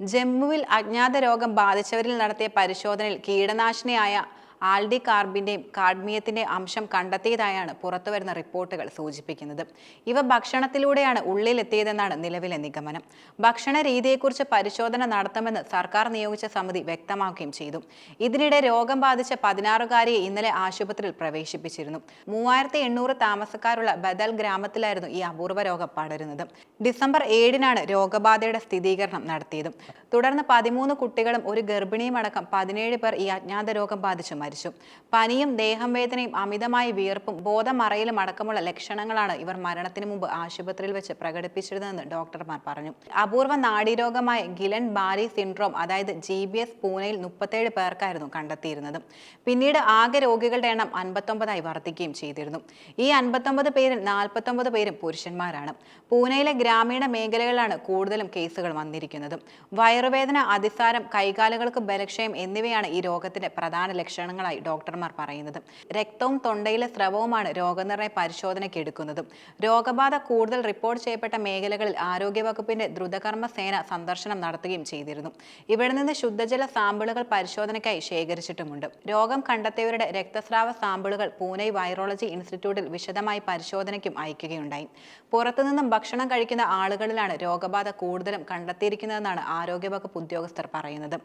ജമ്മുവിൽ അജ്ഞാത രോഗം ബാധിച്ചവരിൽ നടത്തിയ പരിശോധനയിൽ കീടനാശിനിയായ ആൽഡി കാർബിന്റെയും കാഡ്മിയത്തിന്റെ അംശം കണ്ടെത്തിയതായാണ് പുറത്തുവരുന്ന റിപ്പോർട്ടുകൾ സൂചിപ്പിക്കുന്നത്. ഇവ ഭക്ഷണത്തിലൂടെയാണ് ഉള്ളിലെത്തിയതെന്നാണ് നിലവിലെ നിഗമനം. ഭക്ഷണ രീതിയെക്കുറിച്ച് പരിശോധന നടത്തുമെന്ന് സർക്കാർ നിയോഗിച്ച സമിതി വ്യക്തമാക്കുകയും ചെയ്തു. ഇതിനിടെ രോഗം ബാധിച്ച പതിനാറുകാരിയെ ഇന്നലെ ആശുപത്രിയിൽ പ്രവേശിപ്പിച്ചിരുന്നു. മൂവായിരത്തി എണ്ണൂറ് താമസക്കാരുള്ള ബദൽ ഗ്രാമത്തിലായിരുന്നു ഈ അപൂർവ രോഗം പടരുന്നത്. ഡിസംബർ ഏഴിനാണ് രോഗബാധയുടെ സ്ഥിരീകരണം നടത്തിയത്. തുടർന്ന് പതിമൂന്ന് കുട്ടികളും ഒരു ഗർഭിണിയും അടക്കം പതിനേഴ് പേർ ഈ അജ്ഞാത രോഗം ബാധിച്ച് മരിച്ചു. പനിയും ദേഹം വേദനയും അമിതമായ വിയർപ്പും ബോധമറയിലും അടക്കമുള്ള ലക്ഷണങ്ങളാണ് ഇവർ മരണത്തിന് മുമ്പ് ആശുപത്രിയിൽ വെച്ച് പ്രകടിപ്പിച്ചിരുന്നതെന്ന് ഡോക്ടർമാർ പറഞ്ഞു. അപൂർവ നാഡീരോഗമായ ഗിലൻ ബാരി സിൻഡ്രോം അതായത് ജി ബി എസ് പൂനെയിൽ മുപ്പത്തേഴ് പേർക്കായിരുന്നു കണ്ടെത്തിയിരുന്നത്. പിന്നീട് ആകെ രോഗികളുടെ എണ്ണം അൻപത്തൊമ്പതായി വർദ്ധിക്കുകയും ചെയ്തിരുന്നു. ഈ അൻപത്തൊമ്പത് പേരിൽ നാൽപ്പത്തൊമ്പത് പേരും പുരുഷന്മാരാണ്. പൂനെയിലെ ഗ്രാമീണ മേഖലകളിലാണ് കൂടുതലും കേസുകൾ വന്നിരിക്കുന്നത്. വയറുവേദന അതിസാരം കൈകാലുകൾക്ക് ബലക്ഷയം എന്നിവയാണ് ഈ രോഗത്തിന്റെ പ്രധാന ലക്ഷണങ്ങളായി ഡോക്ടർമാർ പറയുന്നത്. രക്തവും തൊണ്ടയിലെ സ്രവവുമാണ് രോഗനിർണയ പരിശോധനയ്ക്ക് എടുക്കുന്നത്. രോഗബാധ കൂടുതൽ റിപ്പോർട്ട് ചെയ്യപ്പെട്ട മേഖലകളിൽ ആരോഗ്യവകുപ്പിന്റെ ദ്രുതകർമ്മ സേന സന്ദർശനം നടത്തുകയും ചെയ്തിരുന്നു. ഇവിടെ നിന്ന് ശുദ്ധജല സാമ്പിളുകൾ പരിശോധനയ്ക്കായി ശേഖരിച്ചിട്ടുമുണ്ട്. രോഗം കണ്ടെത്തിയവരുടെ രക്തസ്രാവ സാമ്പിളുകൾ പൂനെ വൈറോളജി ഇൻസ്റ്റിറ്റ്യൂട്ടിൽ വിശദമായി പരിശോധനയ്ക്കും അയക്കുകയുണ്ടായി. പുറത്തുനിന്നും ഭക്ഷണം കഴിക്കുന്ന ആളുകളിലാണ് രോഗബാധ കൂടുതലും കണ്ടെത്തിയിരിക്കുന്നതെന്നാണ് ആരോഗ്യവകുപ്പ് ഉദ്യോഗസ്ഥർ പറയുന്നത്.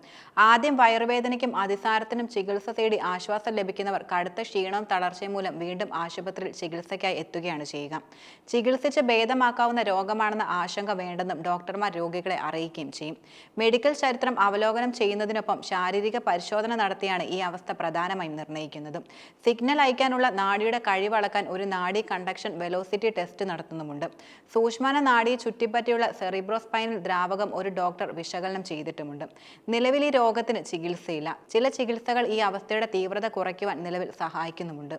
ആദ്യം വയറുവേദനയ്ക്കും അതിസാരത്തിനും ചികിത്സ തേടി ആശ്വാസം ലഭിക്കുന്നവർ കടുത്ത ക്ഷീണവും തളർച്ചയും മൂലം വീണ്ടും ആശുപത്രിയിൽ ചികിത്സയ്ക്കായി എത്തുകയാണ് ചെയ്യുക. ചികിത്സിച്ച് ഭേദമാക്കാവുന്ന രോഗമാണെന്ന ആശങ്ക വേണ്ടെന്നും ഡോക്ടർമാർ രോഗികളെ അറിയിക്കുകയും ചെയ്യും. മെഡിക്കൽ ചരിത്രം അവലോകനം ചെയ്യുന്നതിനൊപ്പം ശാരീരിക പരിശോധന നടത്തിയാണ് ഈ അവസ്ഥ പ്രധാനമായും നിർണയിക്കുന്നത് സിഗ്നൽ അയക്കാനുള്ള നാടിയുടെ കഴിവളക്കാൻ ഒരു നാഡി കണ്ടക്ഷൻ വെലോസിറ്റി ടെസ്റ്റ് നടത്തുന്നുമുണ്ട്. സൂക്ഷ്മന നാഡിയെ ചുറ്റിപ്പറ്റിയുള്ള സെറിബ്രോസ്പൈനൽ ദ്രാവകം ഒരു ഡോക്ടർ വിശകലനം ചെയ്തിട്ടുമുണ്ട്. നിലവിൽ ഈ രോഗത്തിന് ചികിത്സയില്ല. ചില ചികിത്സകൾ ഈ അവസ്ഥയുടെ തീവ്രത കുറയ്ക്കുവാൻ നിലവിൽ സഹായിക്കുന്നുമുണ്ട്.